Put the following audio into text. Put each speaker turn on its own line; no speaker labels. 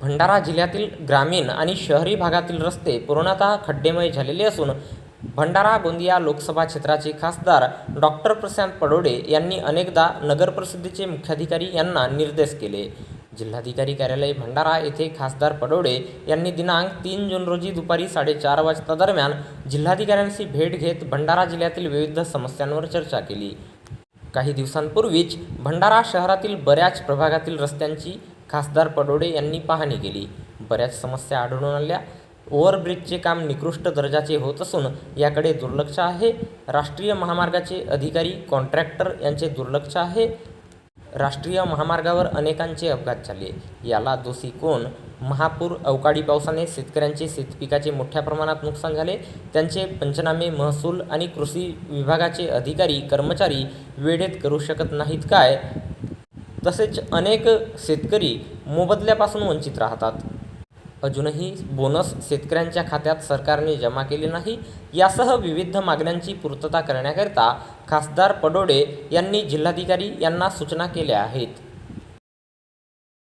भंडारा जिल्ह्यातील ग्रामीण आणि शहरी भागातील रस्ते पूर्णतः खड्डेमय झालेले असून भंडारा गोंदिया लोकसभा क्षेत्राचे खासदार डॉक्टर प्रशांत पडोडे यांनी अनेकदा नगरप्रसिद्धीचे मुख्याधिकारी यांना निर्देश केले. जिल्हाधिकारी कार्यालय भंडारा येथे खासदार पडोडे यांनी दिनांक तीन जून रोजी दुपारी साडेचार वाजता दरम्यान जिल्हाधिकाऱ्यांशी भेट घेत भंडारा जिल्ह्यातील विविध समस्यांवर चर्चा केली. काही दिवसांपूर्वीच भंडारा शहरातील बऱ्याच प्रभागातील रस्त्यांची खासदार पडोडे यांनी पाहणी केली. बऱ्याच समस्या आढळून आल्या. ओव्हरब्रिजचे काम निकृष्ट दर्जाचे होत असून याकडे दुर्लक्ष आहे. राष्ट्रीय महामार्गाचे अधिकारी कॉन्ट्रॅक्टर यांचे दुर्लक्ष आहे. राष्ट्रीय महामार्गावर अनेकांचे अपघात झाले. याला दोषी कोण? महापूर अवकाळी पावसाने शेतकऱ्यांचे शेतपिकाचे मोठ्या प्रमाणात नुकसान झाले. त्यांचे पंचनामे महसूल आणि कृषी विभागाचे अधिकारी कर्मचारी वेळेत करू शकत नाहीत काय? तसेच अनेक शेतकरी मोबदल्यापासून वंचित राहतात. अजूनही बोनस शेतकऱ्यांच्या खात्यात सरकारने जमा केले नाही यासह विविध मागण्यांची पूर्तता करण्याकरिता खासदार पडोडे यांनी जिल्हाधिकारी यांना सूचना केल्या आहेत.